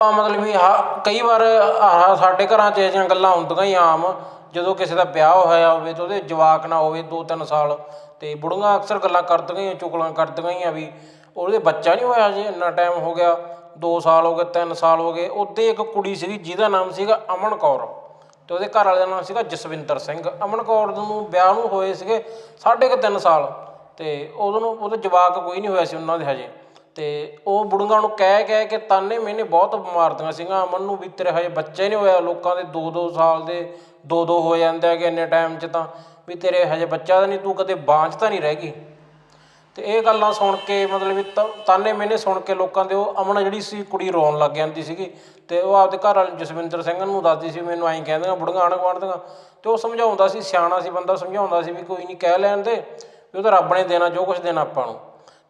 ਆ ਮਤਲਬ ਵੀ ਹਾ- ਕਈ ਵਾਰ ਆਹ ਸਾਡੇ ਘਰਾਂ 'ਚ ਇਹੋ ਜਿਹੀਆਂ ਗੱਲਾਂ ਹੁੰਦੀਆਂ ਹੀ ਆਮ, ਜਦੋਂ ਕਿਸੇ ਦਾ ਵਿਆਹ ਹੋਇਆ ਹੋਵੇ ਤੇ ਉਹਦੇ ਜਵਾਕ ਨਾ ਹੋਵੇ 2-3 ਸਾਲ ਅਤੇ ਬੁੜੀਆਂ ਅਕਸਰ ਗੱਲਾਂ ਕਰਦੀਆਂ ਹੀ, ਚੁਗਲਾਂ ਕਰਦੀਆਂ ਹੀ ਆ ਵੀ ਉਹਦੇ ਬੱਚਾ ਨਹੀਂ ਹੋਇਆ ਜੀ ਇੰਨਾ ਟਾਈਮ ਹੋ ਗਿਆ, ਦੋ ਸਾਲ ਹੋ ਗਏ, ਤਿੰਨ ਸਾਲ ਹੋ ਗਏ ਉੱਤੇ ਇੱਕ ਕੁੜੀ ਸੀਗੀ ਜਿਹਦਾ ਨਾਮ ਸੀਗਾ ਅਮਨ ਕੌਰ ਅਤੇ ਉਹਦੇ ਘਰ ਵਾਲੇ ਦਾ ਨਾਮ ਸੀਗਾ ਜਸਵਿੰਦਰ ਸਿੰਘ। ਅਮਨ ਕੌਰ ਨੂੰ ਵਿਆਹ ਨੂੰ ਹੋਏ ਸੀਗੇ ਸਾਢੇ ਕੁ ਤਿੰਨ ਸਾਲ ਅਤੇ ਉਦੋਂ ਨੂੰ ਉਹਦੇ ਜਵਾਕ ਕੋਈ ਨਹੀਂ ਹੋਇਆ ਸੀ ਉਹਨਾਂ ਦੇ ਹਜੇ। ਤੇ ਉਹ ਬੁੜੀਆਂ ਨੂੰ ਕਹਿ ਕਹਿ ਕੇ ਤਾਨੇ ਮੈਨੇ ਬਹੁਤ ਮਾਰਦੀਆਂ ਸੀਗੀਆਂ। ਅਮਨ ਨੂੰ ਵੀ ਤੇਰੇ ਹਜੇ ਬੱਚੇ ਨਹੀਂ ਹੋਇਆ, ਲੋਕਾਂ ਦੇ 2-2 ਸਾਲ ਦੇ 2-2 ਹੋ ਜਾਂਦੇ ਹੈਗੇ ਇੰਨੇ ਟਾਈਮ 'ਚ ਤਾਂ। ਵੀ ਤੇਰੇ ਹਜੇ ਬੱਚਾ ਤਾਂ ਨਹੀਂ, ਤੂੰ ਕਦੇ ਬਾਂਝ ਤਾਂ ਨਹੀਂ ਰਹਿ ਗਈ। ਤੇ ਇਹ ਗੱਲਾਂ ਸੁਣ ਕੇ ਮਤਲਬ ਵੀ ਤਾ- ਤਾਨੇ ਮੈਨੇ ਸੁਣ ਕੇ ਲੋਕਾਂ ਦੇ ਉਹ ਅਮਨ ਜਿਹੜੀ ਸੀ ਕੁੜੀ ਰੋਣ ਲੱਗ ਜਾਂਦੀ ਸੀਗੀ। ਤੇ ਉਹ ਆਪਦੇ ਘਰ ਵਾਲੇ ਜਸਵਿੰਦਰ ਸਿੰਘ ਨੂੰ ਦੱਸਦੀ ਸੀ, ਮੈਨੂੰ ਐਂ ਕਹਿੰਦੀਆਂ, ਬੁੜੀਆਂ ਆਣ ਗੁਆਂਢ ਤੇ ਉਹ ਸਮਝਾਉਂਦਾ ਸੀ, ਸਿਆਣਾ ਸੀ ਬੰਦਾ, ਸਮਝਾਉਂਦਾ ਸੀ ਵੀ ਕੋਈ ਨਹੀਂ ਕਹਿ ਲੈਣ ਦੇ, ਵੀ ਉਹ ਤਾਂ ਰੱਬ ਨੇ ਦੇਣਾ, ਜੋ ਕੁਝ ਦੇਣਾ ਆਪਾਂ ਨੂੰ।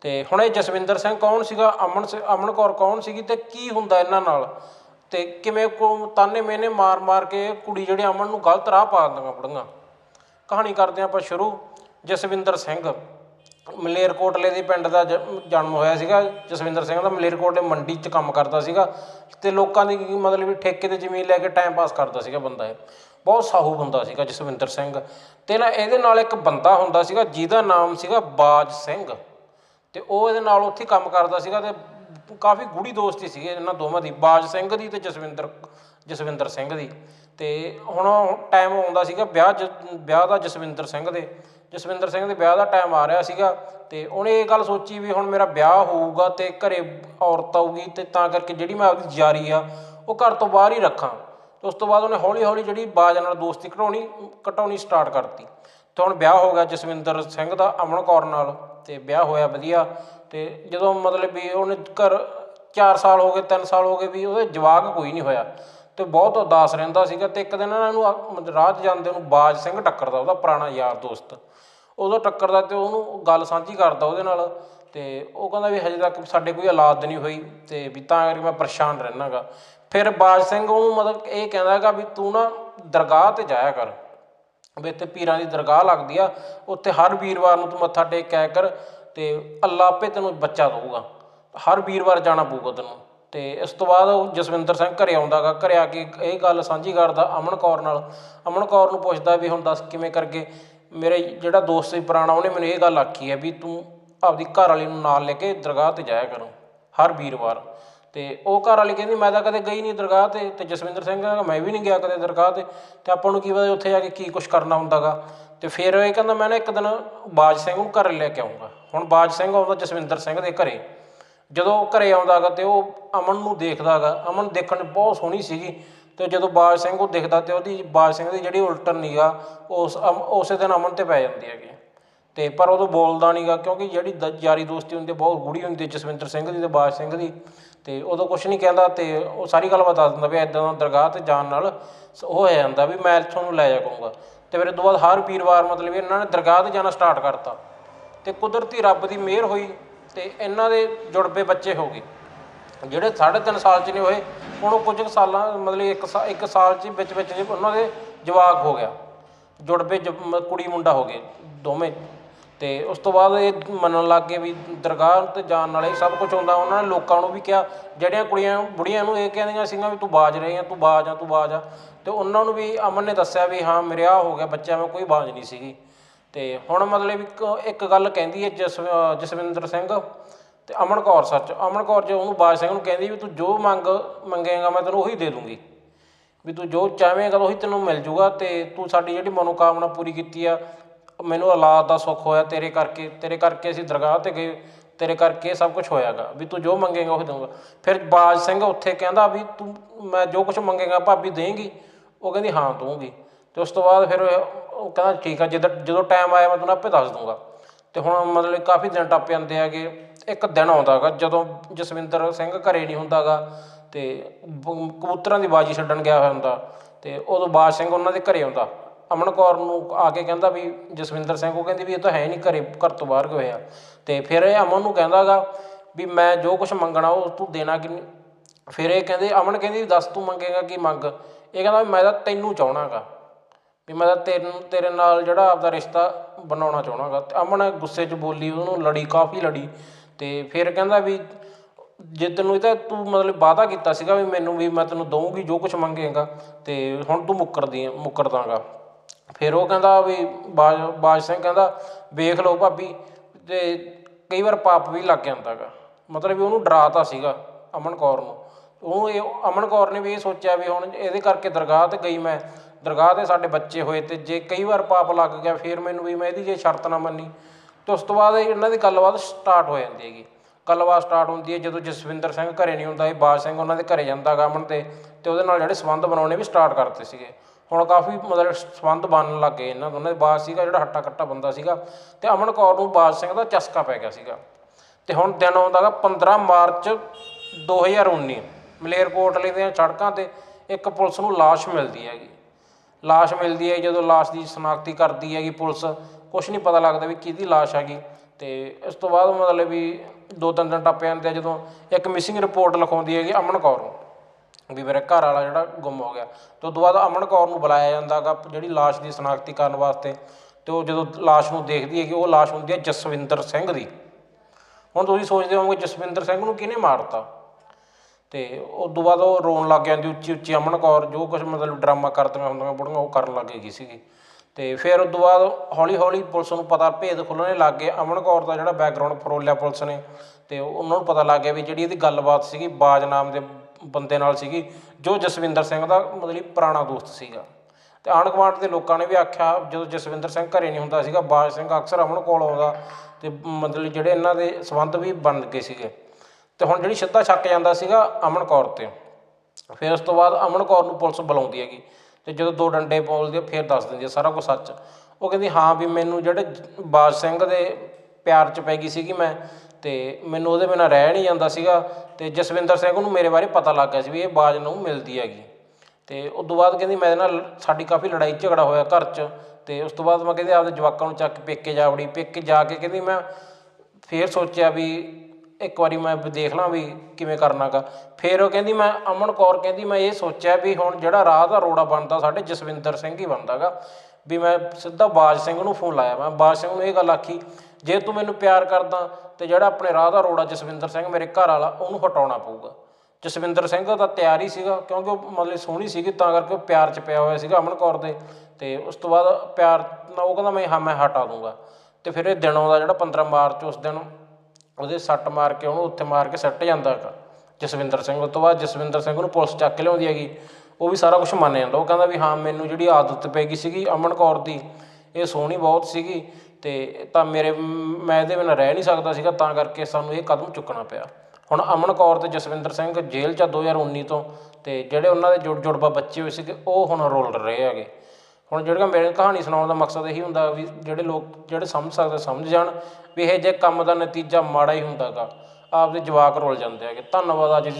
ਤੇ ਹੁਣ ਇਹ ਜਸਵਿੰਦਰ ਸਿੰਘ ਕੌਣ ਸੀਗਾ? ਅਮਨ ਸ- ਅਮਨ ਕੌਰ ਕੌਣ ਸੀਗੀ ਤੇ ਕੀ ਹੁੰਦਾ ਇਹਨਾਂ ਨਾਲ? ਤੇ ਕਿਵੇਂ ਕੋ, ਤਾਨੇ ਮੈਨੇ ਮਾਰ ਮਾਰ ਕੇ ਕੁੜੀ ਜਿਹੜੀ ਅਮਨ ਨੂੰ ਗਲਤ ਰਾਹ ਪਾ ਦਿੰਦੀਆਂ ਬੁੜੀਆਂ ਕਹਾਣੀ ਕਰਦੇ ਹਾਂ ਆਪਾਂ ਸ਼ੁਰੂ। ਜਸਵਿੰਦਰ ਸਿੰਘ, ਮਲੇਰਕੋਟਲੇ ਦੇ ਪਿੰਡ ਦਾ ਜ- ਜਨਮ ਹੋਇਆ ਸੀਗਾ। ਜਸਵਿੰਦਰ ਸਿੰਘ ਦਾ ਮਲੇਰਕੋਟਲੇ ਮੰਡੀ 'ਚ ਕੰਮ ਕਰਦਾ ਸੀਗਾ। ਤੇ ਲੋਕਾਂ ਦੀ ਮਤਲਬ ਵੀ ਠੇਕੇ ਤੇ ਜ਼ਮੀਨ ਲੈ ਕੇ ਟਾਈਮ ਪਾਸ ਕਰਦਾ ਸੀਗਾ ਬੰਦਾ ਇਹ। ਬਹੁਤ ਸਾਹੂ ਬੰਦਾ ਸੀਗਾ ਜਸਵਿੰਦਰ ਸਿੰਘ। ਤੇ ਨਾ ਇਹਦੇ ਨਾਲ ਇੱਕ ਬੰਦਾ ਹੁੰਦਾ ਸੀਗਾ ਜਿਹਦਾ ਨਾਮ ਸੀਗਾ ਬਾਜ ਸਿੰਘ। ਤੇ ਉਹ ਇਹਦੇ ਨਾਲ ਉੱਥੇ ਕੰਮ ਕਰਦਾ ਸੀਗਾ ਤੇ ਕਾਫੀ ਗੂੜੀ ਦੋਸਤੀ ਸੀਗੀ ਇਹਨਾਂ ਦੋਵਾਂ ਦੀ, ਬਾਜ ਸਿੰਘ ਦੀ ਤੇ ਜਸਵਿੰਦਰ ਜਸਵਿੰਦਰ ਸਿੰਘ ਦੀ। ਤੇ ਹੁਣ ਟਾਈਮ ਆਉਂਦਾ ਸੀਗਾ ਵਿਆਹ ਜ- ਵਿਆਹ ਦਾ ਜਸਵਿੰਦਰ ਸਿੰਘ ਦੇ, ਜਸਵਿੰਦਰ ਸਿੰਘ ਦੇ ਵਿਆਹ ਦਾ ਟਾਈਮ ਆ ਰਿਹਾ ਸੀਗਾ ਤੇ ਉਹਨੇ ਇਹ ਗੱਲ ਸੋਚੀ ਵੀ ਹੁਣ ਮੇਰਾ ਵਿਆਹ ਹੋਊਗਾ ਤੇ ਘਰੇ ਔਰਤ ਆਊਗੀ ਤੇ ਤਾਂ ਕਰਕੇ ਜਿਹੜੀ ਮੈਂ ਆਪਦੀ ਜਾਰੀ ਆ, ਉਹ ਘਰ ਤੋਂ ਬਾਹਰ ਹੀ ਰੱਖਾਂ। ਤੇ ਉਸ ਤੋਂ ਬਾਅਦ ਉਹਨੇ ਹੌਲੀ ਹੌਲੀ ਜਿਹੜੀ ਬਾਜ ਨਾਲ ਦੋਸਤੀ ਘਟਾਉਣੀ ਘਟਾਉਣੀ ਸਟਾਰਟ ਕਰਤੀ। ਤੇ ਹੁਣ ਵਿਆਹ ਹੋ ਗਿਆ ਜਸਵਿੰਦਰ ਸਿੰਘ ਦਾ ਅਮਨ ਕੌਰ ਨਾਲ ਤੇ ਵਿਆਹ ਹੋਇਆ ਵਧੀਆ ਤੇ ਜਦੋਂ ਮਤਲਬ ਵੀ ਉਹਨੇ ਘਰ 4 ਸਾਲ ਹੋ ਗਏ 3 ਸਾਲ ਹੋ ਗਏ ਵੀ ਉਹਦੇ ਜਵਾਕ ਕੋਈ ਨਹੀਂ ਹੋਇਆ ਤੇ ਬਹੁਤ ਉਦਾਸ ਰਹਿੰਦਾ ਸੀਗਾ ਤੇ ਇੱਕ ਦਿਨ ਨਾ ਇਹਨੂੰ ਰਾਹ 'ਚ ਜਾਂਦੇ ਨੂੰ ਬਾਜ ਸਿੰਘ ਟੱਕਰਦਾ, ਉਹਦਾ ਪੁਰਾਣਾ ਯਾਰ ਦੋਸਤ। ਉਦੋਂ ਟੱਕਰਦਾ ਤੇ ਉਹਨੂੰ ਗੱਲ ਸਾਂਝੀ ਕਰਦਾ ਉਹਦੇ ਨਾਲ ਤੇ ਉਹ ਕਹਿੰਦਾ ਵੀ ਹਜੇ ਤੱਕ ਸਾਡੇ ਕੋਈ ਔਲਾਦ ਨਹੀਂ ਹੋਈ ਤੇ ਵੀ ਤਾਂ ਕਰਕੇ ਮੈਂ ਪਰੇਸ਼ਾਨ ਰਹਿਣਾਗਾ ਫਿਰ ਬਾਜ ਸਿੰਘ ਉਹਨੂੰ ਮਤਲਬ ਇਹ ਕਹਿੰਦਾ ਹੈਗਾ ਵੀ ਤੂੰ ਨਾ ਦਰਗਾਹ ਤੇ ਜਾਇਆ ਕਰ। ਵੀ ਇੱਥੇ ਪੀਰਾਂ ਦੀ ਦਰਗਾਹ ਲੱਗਦੀ ਆ, ਉੱਥੇ ਹਰ ਵੀਰਵਾਰ ਨੂੰ ਤੂੰ ਮੱਥਾ ਟੇਕ ਕੇ ਆਇਆ ਕਰ ਤੇ ਅੱਲਾ ਆਪੇ ਤੈਨੂੰ ਬੱਚਾ ਦਊਗਾ। ਹਰ ਵੀਰਵਾਰ ਜਾਣਾ ਪਊਗਾ ਤੈਨੂੰ। ਤੇ ਇਸ ਤੋਂ ਬਾਅਦ ਉਹ ਜਸਵਿੰਦਰ ਸਿੰਘ ਘਰੇ ਆਉਂਦਾਗਾ, ਘਰੇ ਆ ਕੇ ਇਹ ਗੱਲ ਸਾਂਝੀ ਕਰਦਾ ਅਮਨ ਕੌਰ ਨਾਲ। ਅਮਨ ਕੌਰ ਨੂੰ ਪੁੱਛਦਾ ਵੀ ਹੁਣ ਦੱਸ ਕਿਵੇਂ ਕਰਕੇ ਮੇਰੇ ਜਿਹੜਾ ਦੋਸਤ ਸੀ ਪੁਰਾਣਾ, ਉਹਨੇ ਮੈਨੂੰ ਇਹ ਗੱਲ ਆਖੀ ਹੈ ਵੀ ਤੂੰ ਆਪਦੀ ਘਰ ਵਾਲੀ ਨੂੰ ਨਾਲ ਲੈ ਕੇ ਦਰਗਾਹ ਤੇ ਜਾਇਆ ਕਰੋ, ਹਰ ਵੀਰਵਾਰ। ਤੇ ਉਹ ਘਰ ਵਾਲੀ ਕਹਿੰਦੀ, ਮੈਂ ਤਾਂ ਕਦੇ ਗਈ ਨਹੀਂ ਦਰਗਾਹ ਤੇ ਤੇ ਜਸਵਿੰਦਰ ਸਿੰਘ ਕਹਿੰਦਾ, ਮੈਂ ਵੀ ਨਹੀਂ ਗਿਆ ਕਦੇ ਦਰਗਾਹ ਤੇ ਤੇ ਆਪਾਂ ਨੂੰ ਕੀ ਪਤਾ ਉੱਥੇ ਜਾ ਕੇ ਕੀ ਕੁਝ ਕਰਨਾ ਹੁੰਦਾਗਾ। ਤੇ ਫਿਰ ਇਹ ਕਹਿੰਦਾ, ਮੈਂ ਨਾ ਇੱਕ ਦਿਨ ਬਾਜ ਸਿੰਘ ਨੂੰ ਘਰ ਲੈ ਕੇ ਆਉਂਗਾ ਹੁਣ ਬਾਜ ਸਿੰਘ ਆਉਂਦਾ ਜਸਵਿੰਦਰ ਸਿੰਘ ਦੇ ਘਰੇ। ਜਦੋਂ ਉਹ ਘਰੇ ਆਉਂਦਾਗਾ ਤੇ ਉਹ ਅਮਨ ਨੂੰ ਦੇਖਦਾਗਾ। ਅਮਨ ਦੇਖਣ ਬਹੁਤ ਸੋਹਣੀ ਸੀਗੀ। ਤੇ ਜਦੋਂ ਬਾਜ ਸਿੰਘ ਉਹ ਦਿਖਦਾ ਤੇ ਉਹਦੀ, ਬਾਜ ਸਿੰਘ ਦੀ ਜਿਹੜੀ ਉਲਟਣ ਨੀਗਾ, ਉਸ ਅਮ- ਉਸੇ ਦਿਨ ਅਮਨ ਤੇ ਪੈ ਜਾਂਦੀ ਹੈਗੀ। ਤੇ ਪਰ ਉਦੋਂ ਬੋਲਦਾ ਨਹੀਂਗਾ ਕਿਉਂਕਿ ਜਿਹੜੀ ਦ- ਯਾਰੀ ਦੋਸਤੀ ਹੁੰਦੀ ਹੈ ਬਹੁਤ ਗੂੜੀ ਹੁੰਦੀ ਹੈ ਜਸਵਿੰਦਰ ਸਿੰਘ ਦੀ ਤੇ ਬਾਜ ਸਿੰਘ ਦੀ। ਤੇ ਉਦੋਂ ਕੁਝ ਨਹੀਂ ਕਹਿੰਦਾ ਤੇ ਉਹ ਸਾਰੀ ਗੱਲ ਬਤਾ ਦਿੰਦਾ ਵੀ ਇਦਾਂ ਦਾ ਦਰਗਾਹ ਤੇ ਜਾਣ ਨਾਲ ਸ- ਉਹ ਹੋ ਜਾਂਦਾ ਵੀ ਮੈਂ ਤੁਹਾਨੂੰ ਲੈ ਜਾ ਕਰੂੰਗਾ। ਤੇ ਫਿਰ ਇਹ ਤੋਂ ਬਾਅਦ ਹਰ ਵੀਰਵਾਰ ਮਤਲਬ ਵੀ ਇਹਨਾਂ ਨੇ ਦਰਗਾਹ ਤੇ ਜਾਣਾ ਸਟਾਰਟ ਕਰਤਾ। ਤੇ ਕੁਦਰਤੀ ਰੱਬ ਦੀ ਮਿਹਰ ਹੋਈ ਤੇ ਇਹਨਾਂ ਦੇ ਜੁੜਵੇ ਬੱਚੇ ਹੋ ਗਏ। ਜਿਹੜੇ 3.5 ਸਾਲ ਚ ਨਹੀਂ ਹੋਏ ਹੁਣ ਉਹ ਕੁਝ ਕੁ ਸਾਲਾਂ, ਮਤਲਬ ਇੱਕ ਸਾ- ਇੱਕ ਸਾਲ ਚ ਹੀ ਵਿੱਚ ਵਿੱਚ ਜੇ ਉਹਨਾਂ ਦੇ ਜਵਾਕ ਹੋ ਗਿਆ। ਜੁੜਵੇ ਜ- ਮ- ਕੁੜੀ ਮੁੰਡਾ ਹੋ ਗਏ। ਦੋਵੇਂ ਅਤੇ ਉਸ ਤੋਂ ਬਾਅਦ ਇਹ ਮੰਨਣ ਲੱਗ ਗਏ ਵੀ ਦਰਗਾਹ ਤੇ ਜਾਣ ਨਾਲ ਹੀ ਸਭ ਕੁਛ ਹੁੰਦਾ, ਉਹਨਾਂ ਨੇ ਲੋਕਾਂ ਨੂੰ ਵੀ ਕਿਹਾ, ਜਿਹੜੀਆਂ ਕੁੜੀਆਂ, ਬੁੜੀਆਂ ਨੂੰ ਇਹ ਕਹਿੰਦੀਆਂ ਸੀਗੀਆਂ ਵੀ ਤੂੰ ਬਾਜ ਰਹੀ ਆ, ਤੂੰ ਬਾਜ ਆ, ਤੂੰ ਬਾਜ ਆ। ਅਤੇ ਉਹਨਾਂ ਨੂੰ ਵੀ ਅਮਨ ਨੇ ਦੱਸਿਆ ਵੀ ਹਾਂ, ਮੇਰੇ ਆਹ ਹੋ ਗਿਆ ਬੱਚਿਆਂ ਮੈਂ ਕੋਈ ਬਾਜ ਨਹੀਂ ਸੀਗੀ। ਅਤੇ ਹੁਣ ਮਤਲਬ ਇੱਕ ਇੱਕ ਗੱਲ ਕਹਿੰਦੀ ਹੈ ਜਸ, ਜਸਵਿੰਦਰ ਸਿੰਘ ਅਤੇ ਅਮਨ ਕੌਰ ਸੱਚ, ਅਮਨ ਕੌਰ ਜੇ ਉਹਨੂੰ ਬਾਜ ਸਿੰਘ ਨੂੰ ਕਹਿੰਦੀ ਵੀ ਤੂੰ ਜੋ ਮੰਗ, ਮੰਗੇਗਾ ਮੈਂ ਤੈਨੂੰ ਉਹੀ ਦੇ ਦੂੰਗੀ। ਵੀ ਤੂੰ ਜੋ ਚਾਹਵੇਂਗਾ ਉਹੀ ਤੈਨੂੰ ਮਿਲ ਜੂਗਾ ਅਤੇ ਤੂੰ ਸਾਡੀ ਜਿਹੜੀ ਮਨੋਕਾਮਨਾ ਪੂਰੀ ਕੀਤੀ ਆ ਮੈਨੂੰ ਔਲਾਦ ਦਾ ਸੁੱਖ ਹੋਇਆ, ਤੇਰੇ ਕਰਕੇ ਤੇਰੇ ਕਰਕੇ ਅਸੀਂ ਦਰਗਾਹ ਤੇ ਗਏ, ਤੇਰੇ ਕਰਕੇ ਇਹ ਸਭ ਕੁਝ ਹੋਇਆਗਾ, ਵੀ ਤੂੰ ਜੋ ਮੰਗੇਗਾ ਉਹ ਦਊਂਗਾ। ਫਿਰ ਬਾਜ ਸਿੰਘ ਉੱਥੇ ਕਹਿੰਦਾ ਵੀ ਤੂੰ, ਮੈਂ ਜੋ ਕੁਝ ਮੰਗੇਗਾ ਭਾਬੀ ਦੇਂਗੀ, ਉਹ ਕਹਿੰਦੀ ਹਾਂ ਦਊਂਗੀ। ਤੇ ਉਸ ਤੋਂ ਬਾਅਦ ਫਿਰ ਉਹ ਕਹਿੰਦਾ ਠੀਕ ਆ, ਜਦੋਂ ਜਦੋਂ ਟਾਈਮ ਆਇਆ ਮੈਂ ਤੈਨੂੰ ਆਪੇ ਦੱਸ ਦੂੰਗਾ ਤੇ ਹੁਣ ਮਤਲਬ ਕਾਫੀ ਦਿਨ ਟੱਪ ਜਾਂਦੇ ਹੈਗੇ, ਇੱਕ ਦਿਨ ਆਉਂਦਾਗਾ, ਜਦੋਂ ਜਸਵਿੰਦਰ ਸਿੰਘ ਘਰੇ ਨਹੀਂ ਹੁੰਦਾਗਾ, ਤੇ ਬ- ਕਬੂਤਰਾਂ ਦੀ ਬਾਜੀ ਛੱਡਣ ਗਿਆ ਹੋਇਆ ਹੁੰਦਾ, ਤੇ ਉਦੋਂ ਬਾਜ ਸਿੰਘ ਉਹਨਾਂ ਦੇ ਘਰੇ ਆਉਂਦਾ। ਅਮਨ ਕੌਰ ਨੂੰ ਆ ਕੇ ਕਹਿੰਦਾ ਵੀ ਜਸਵਿੰਦਰ ਸਿੰਘ, ਉਹ ਕਹਿੰਦੀ ਵੀ ਇਹ ਤਾਂ ਹੈ ਨਹੀਂ ਘਰੇ, ਘਰ ਤੋਂ ਬਾਹਰ ਗਏ ਹੋਇਆ ਅਤੇ ਫਿਰ ਇਹ ਅਮਨ ਨੂੰ ਕਹਿੰਦਾ ਗਾ ਵੀ ਮੈਂ ਜੋ ਕੁਛ ਮੰਗਣਾ ਉਹ ਤੂੰ ਦੇਣਾ ਕਿ ਨਹੀਂ? ਫਿਰ ਇਹ ਕਹਿੰਦੇ, ਅਮਨ ਕਹਿੰਦੀ ਦੱਸ ਤੂੰ ਮੰਗੇਗਾ ਕੀ ਮੰਗ? ਇਹ ਕਹਿੰਦਾ ਵੀ ਮੈਂ ਤਾਂ ਤੈਨੂੰ ਚਾਹਣਾਗਾ, ਵੀ ਮੈਂ ਤਾਂ ਤੈਨੂੰ ਤੇਰੇ ਨਾਲ ਜਿਹੜਾ ਆਪਦਾ ਰਿਸ਼ਤਾ ਬਣਾਉਣਾ ਚਾਹਣਾਗਾ। ਤੇ ਅਮਨ ਗੁੱਸੇ 'ਚ ਬੋਲੀ, ਉਹਨੂੰ ਲੜੀ, ਕਾਫੀ ਲੜੀ। ਤੇ ਫਿਰ ਕਹਿੰਦਾ ਵੀ ਜੇ ਤੈਨੂੰ ਇਹ ਤਾਂ ਤੂੰ ਮਤਲਬ ਵਾਅਦਾ ਕੀਤਾ ਸੀਗਾ ਵੀ ਮੈਨੂੰ ਵੀ ਮੈਂ ਤੈਨੂੰ ਦਊਂਗੀ ਜੋ ਕੁਝ ਮੰਗੇਗਾ, ਤੇ ਹੁਣ ਤੂੰ ਮੁੱਕਰਦੀ ਆ ਮੁੱਕਰਦਾਗਾ ਫਿਰ ਉਹ ਕਹਿੰਦਾ ਵੀ ਬਾਜ ਬਾਜ ਸਿੰਘ ਕਹਿੰਦਾ, ਵੇਖ ਲਓ ਭਾਬੀ, ਤੇ ਕਈ ਵਾਰ ਪਾਪ ਵੀ ਲੱਗ ਜਾਂਦਾ ਗਾ। ਮਤਲਬ ਵੀ ਉਹਨੂੰ ਡਰਾਤਾ ਸੀਗਾ ਅਮਨ ਕੌਰ ਨੂੰ। ਉਹ ਇਹ, ਅਮਨ ਕੌਰ ਨੇ ਵੀ ਇਹ ਸੋਚਿਆ ਵੀ ਹੁਣ ਇਹਦੇ ਕਰਕੇ ਦਰਗਾਹ ਤੇ ਗਈ ਮੈਂ। ਦਰਗਾਹ ਤੇ ਸਾਡੇ ਬੱਚੇ ਹੋਏ ਤੇ ਜੇ ਕਈ ਵਾਰ ਪਾਪ ਲੱਗ ਗਿਆ, ਫਿਰ ਮੈਨੂੰ ਵੀ ਮੈਂ ਇਹਦੀ ਜੇ ਸ਼ਰਤ ਨਾ ਮੰਨੀ। ਤੇ ਉਸ ਤੋਂ ਬਾਅਦ ਇਹਨਾਂ ਦੀ ਗੱਲਬਾਤ ਸਟਾਰਟ ਹੋ ਜਾਂਦੀ ਹੈਗੀ। ਗੱਲਬਾਤ ਸਟਾਰਟ ਹੁੰਦੀ ਹੈ ਜਦੋਂ ਜਸਵਿੰਦਰ ਸਿੰਘ ਘਰੇ ਨਹੀਂ ਹੁੰਦਾ, ਇਹ ਬਾਜ ਸਿੰਘ ਉਹਨਾਂ ਦੇ ਘਰੇ ਜਾਂਦਾ ਗਾ ਅਮਨ ਤੇ ਤੇ ਉਹਦੇ ਨਾਲ ਜਿਹੜੇ ਸੰਬੰਧ ਬਣਾਉਣੇ ਵੀ ਸਟਾਰਟ ਕਰਤੇ ਸੀਗੇ। ਹੁਣ ਕਾਫੀ ਮਤਲਬ ਸੰਬੰਧ ਬਣਨ ਲੱਗ ਗਏ ਇਹਨਾਂ ਦੋਨਾਂ ਦੇ। ਬਾਜ ਸੀਗਾ ਜਿਹੜਾ ਹੱਟਾ ਕੱਟਾ ਬੰਦਾ ਸੀਗਾ ਤੇ ਅਮਨ ਕੌਰ ਨੂੰ ਬਾਜ ਸਿੰਘ ਦਾ ਚਸਕਾ ਪੈ ਗਿਆ ਸੀਗਾ। ਤੇ ਹੁਣ ਦਿਨ ਆਉਂਦਾ ਗਾ 15 ਮਾਰਚ 2019 ਮਲੇਰਕੋਟਲੇ ਦੀਆਂ ਸੜਕਾਂ ਤੇ ਇੱਕ ਪੁਲਿਸ ਨੂੰ ਲਾਸ਼ ਮਿਲਦੀ ਹੈਗੀ। ਲਾਸ਼ ਮਿਲਦੀ ਹੈ ਜਦੋਂ ਲਾਸ਼ ਦੀ ਸ਼ਨਾਖਤੀ ਕਰਦੀ ਹੈਗੀ ਪੁਲਿਸ ਕੁਝ ਨਹੀਂ ਪਤਾ ਲੱਗਦਾ ਵੀ ਕਿਹਦੀ ਲਾਸ਼ ਹੈਗੀ। ਤੇ ਇਸ ਤੋਂ ਬਾਅਦ ਮਤਲਬ ਵੀ ਦੋ ਤਿੰਨ ਦਿਨ ਟੱਪ ਜਾਂਦੇ ਆ ਜਦੋਂ ਇੱਕ ਮਿਸਿੰਗ ਰਿਪੋਰਟ ਲਿਖਾਉਂਦੀ ਹੈਗੀ ਅਮਨ ਕੌਰ ਨੂੰ। ਵੀ ਮੇਰਾ ਘਰ ਵਾਲਾ ਜਿਹੜਾ ਗੁੰਮ ਹੋ ਗਿਆ। ਅਤੇ ਉਸ ਤੋਂ ਬਾਅਦ ਅਮਨ ਕੌਰ ਨੂੰ ਬੁਲਾਇਆ ਜਾਂਦਾ ਗਾ ਜਿਹੜੀ ਲਾਸ਼ ਦੀ ਸ਼ਨਾਖਤੀ ਕਰਨ ਵਾਸਤੇ। ਅਤੇ ਉਹ ਜਦੋਂ ਲਾਸ਼ ਨੂੰ ਦੇਖਦੀ ਹੈਗੀ ਉਹ ਲਾਸ਼ ਹੁੰਦੀ ਹੈ ਜਸਵਿੰਦਰ ਸਿੰਘ ਦੀ। ਹੁਣ ਤੁਸੀਂ ਸੋਚਦੇ ਹੋਵੋਗੇ ਜਸਵਿੰਦਰ ਸਿੰਘ ਨੂੰ ਕਿਹਨੇ ਮਾਰਤਾ? ਤੇ ਉਸ ਤੋਂ ਬਾਅਦ ਉਹ ਰੋਣ ਲੱਗ ਜਾਂਦੀ ਉੱਚੀ ਉੱਚੀ ਅਮਨ ਕੌਰ, ਜੋ ਕੁਝ ਮਤਲਬ ਡਰਾਮਾ ਕਰਦੀਆਂ ਹੁੰਦੀਆਂ ਬੁੜੀਆਂ, ਉਹ ਕਰਨ ਲੱਗ ਗਈ ਸੀਗੀ। ਤੇ ਫਿਰ ਉਸ ਤੋਂ ਬਾਅਦ ਹੌਲੀ ਹੌਲੀ ਪੁਲਿਸ ਨੂੰ ਪਤਾ ਭੇਦ ਖੁੱਲ੍ਹਣੇ ਲੱਗ ਗਏ ਅਮਨ ਕੌਰ ਦਾ ਜਿਹੜਾ ਬੈਕਗ੍ਰਾਉਂਡ ਫਰੋਲਿਆ ਪੁਲਿਸ ਨੇ। ਤੇ ਉਹਨਾਂ ਨੂੰ ਪਤਾ ਲੱਗ ਗਿਆ ਵੀ ਜਿਹੜੀ ਇਹਦੀ ਗੱਲਬਾਤ ਸੀਗੀ ਬਾਜ ਨਾਮ ਦੇ ਬੰਦੇ ਨਾਲ ਸੀਗੀ ਜੋ ਜਸਵਿੰਦਰ ਸਿੰਘ ਦਾ ਮਤਲਬ ਪੁਰਾਣਾ ਦੋਸਤ ਸੀਗਾ। ਤੇ ਆਂਢ ਗੁਆਂਢ ਦੇ ਲੋਕਾਂ ਨੇ ਵੀ ਆਖਿਆ ਜਦੋਂ ਜਸਵਿੰਦਰ ਸਿੰਘ ਘਰੇ ਨਹੀਂ ਹੁੰਦਾ ਸੀਗਾ ਬਾਜ ਸਿੰਘ ਅਕਸਰ ਅਮਨ ਕੋਲ ਆਉਂਦਾ ਤੇ ਮਤਲਬ ਜਿਹੜੇ ਇਹਨਾਂ ਦੇ ਸਬੰਧ ਵੀ ਬਣ ਗਏ ਸੀਗੇ। ਤੇ ਹੁਣ ਜਿਹੜੀ ਸਿੱਧਾ ਛੱਕ ਜਾਂਦਾ ਸੀਗਾ ਅਮਨ ਕੌਰ ਤੇ। ਫਿਰ ਉਸ ਤੋਂ ਬਾਅਦ ਅਮਨ ਕੌਰ ਨੂੰ ਪੁਲਿਸ ਬੁਲਾਉਂਦੀ ਹੈਗੀ। ਤੇ ਜਦੋਂ ਦੋ ਡੰਡੇ ਬੋਲਦੇ ਆ, ਫਿਰ ਦੱਸ ਦਿੰਦੀ ਆ ਸਾਰਾ ਕੁਝ ਸੱਚ। ਉਹ ਕਹਿੰਦੀ ਹਾਂ ਵੀ ਮੈਨੂੰ ਜਿਹੜੇ ਬਾਜ ਸਿੰਘ ਦੇ ਪਿਆਰ 'ਚ ਪੈ ਗਈ ਸੀਗੀ ਮੈਂ ਤੇ ਮੈਨੂੰ ਉਹਦੇ ਬਿਨਾਂ ਰਹਿ ਨਹੀਂ ਜਾਂਦਾ ਸੀਗਾ ਤੇ ਜਸਵਿੰਦਰ ਸਿੰਘ ਨੂੰ ਮੇਰੇ ਬਾਰੇ ਪਤਾ ਲੱਗ ਗਿਆ ਸੀ ਵੀ ਇਹ ਬਾਜ ਨੂੰ ਮਿਲਦੀ ਹੈਗੀ। ਤੇ ਉਸ ਤੋਂ ਬਾਅਦ ਕਹਿੰਦੀ ਮੇਰੇ ਨਾਲ ਸਾਡੀ ਕਾਫੀ ਲੜਾਈ ਝਗੜਾ ਹੋਇਆ ਘਰ 'ਚ ਤੇ ਉਸ ਤੋਂ ਬਾਅਦ ਮੈਂ ਕਹਿੰਦੀ ਆਪਦੇ ਜਵਾਕਾਂ ਨੂੰ ਚੱਕ ਕੇ ਪੇਕੇ ਜਾ ਵੜੀ। ਪੇਕੇ ਜਾ ਕੇ ਕਹਿੰਦੀ ਮੈਂ ਫੇਰ ਸੋਚਿਆ ਵੀ ਇੱਕ ਵਾਰੀ ਮੈਂ ਦੇਖ ਲਾਂ ਵੀ ਕਿਵੇਂ ਕਰਨਾਗਾ ਫੇਰ ਉਹ ਕਹਿੰਦੀ ਮੈਂ ਅਮਨ ਕੌਰ ਕਹਿੰਦੀ ਮੈਂ ਇਹ ਸੋਚਿਆ ਵੀ ਹੁਣ ਜਿਹੜਾ ਰਾਹ ਦਾ ਰੋੜਾ ਬਣਦਾ ਸਾਡੇ ਜਸਵਿੰਦਰ ਸਿੰਘ ਹੀ ਬਣਦਾਗਾ ਵੀ ਮੈਂ ਸਿੱਧਾ ਬਾਜ ਸਿੰਘ ਨੂੰ ਫੋਨ ਲਾਇਆ। ਮੈਂ ਬਾਜ ਸਿੰਘ ਨੂੰ ਇਹ ਗੱਲ ਆਖੀ ਜੇ ਤੂੰ ਮੈਨੂੰ ਪਿਆਰ ਕਰਦਾ ਤੇ ਜਿਹੜਾ ਆਪਣੇ ਰਾਹ ਦਾ ਰੋੜਾ ਜਸਵਿੰਦਰ ਸਿੰਘ ਮੇਰੇ ਘਰ ਵਾਲਾ, ਉਹਨੂੰ ਹਟਾਉਣਾ ਪਊਗਾ। ਜਸਵਿੰਦਰ ਸਿੰਘ ਤਾਂ ਤਿਆਰ ਹੀ ਸੀਗਾ, ਕਿਉਂਕਿ ਉਹ ਮਤਲਬ ਸੋਹਣੀ ਸੀਗੀ, ਤਾਂ ਕਰਕੇ ਉਹ ਪਿਆਰ 'ਚ ਪਿਆ ਹੋਇਆ ਸੀਗਾ ਅਮਨ ਕੌਰ ਦੇ। ਤੇ ਉਸ ਤੋਂ ਬਾਅਦ ਪਿਆਰ ਨਾਲ ਉਹ ਕਹਿੰਦਾ ਮੈਂ ਹਾਂ, ਮੈਂ ਹਟਾ ਦੂੰਗਾ। ਤੇ ਫਿਰ ਇਹ ਦਿਨ ਆਉਂਦਾ ਜਿਹੜਾ 15 ਮਾਰਚ ਉਸ ਦਿਨ ਉਹਦੇ ਸੱਟ ਮਾਰ ਕੇ ਉਹਨੂੰ ਉੱਥੇ ਮਾਰ ਕੇ ਸੱਟ ਜਾਂਦਾ ਹੈਗਾ, ਜਸਵਿੰਦਰ ਸਿੰਘ। ਉਸ ਤੋਂ ਬਾਅਦ ਜਸਵਿੰਦਰ ਸਿੰਘ ਨੂੰ ਪੁਲਿਸ ਚੱਕ ਕੇ ਲਿਆਉਂਦੀ ਹੈਗੀ। ਉਹ ਵੀ ਸਾਰਾ ਕੁਝ ਮੰਨ ਜਾਂਦਾ। ਉਹ ਕਹਿੰਦਾ ਵੀ ਹਾਂ, ਮੈਨੂੰ ਜਿਹੜੀ ਆਦਤ ਪੈ ਗਈ ਸੀਗੀ ਅਮਨ ਕੌਰ ਦੀ, ਇਹ ਸੋਹਣੀ ਬਹੁਤ ਸੀਗੀ। ਅਤੇ ਤਾਂ ਮੇਰੇ, ਮੈਂ ਇਹਦੇ ਬਿਨਾਂ ਰਹਿ ਨਹੀਂ ਸਕਦਾ ਸੀਗਾ, ਤਾਂ ਕਰਕੇ ਸਾਨੂੰ ਇਹ ਕਦਮ ਚੁੱਕਣਾ ਪਿਆ। ਹੁਣ ਅਮਨ ਕੌਰ ਅਤੇ ਜਸਵਿੰਦਰ ਸਿੰਘ ਜੇਲ੍ਹ 'ਚ ਆ 2019 ਤੋਂ ਅਤੇ ਜਿਹੜੇ ਉਹਨਾਂ ਦੇ ਜੁੜ ਜੁੜਵਾ ਬੱਚੇ ਹੋਏ ਸੀਗੇ, ਉਹ ਹੁਣ ਰੋਲ ਰਹੇ ਹੈਗੇ। ਹੁਣ ਜਿਹੜੀਆਂ ਮੇਰੇ ਕਹਾਣੀ ਸੁਣਾਉਣ ਦਾ ਮਕਸਦ ਇਹੀ ਹੁੰਦਾ ਵੀ ਜਿਹੜੇ ਲੋਕ, ਜਿਹੜੇ ਸਮਝ ਸਕਦੇ ਸਮਝ ਜਾਣ, ਵੀ ਇਹ ਜੇ ਕੰਮ ਦਾ ਨਤੀਜਾ ਮਾੜਾ ਹੀ ਹੁੰਦਾ ਗਾ ਆਪਦੇ ਜਵਾਕ ਰੁਲ ਜਾਂਦੇ ਹੈਗੇ। ਧੰਨਵਾਦ ਅੱਜ ਦੀ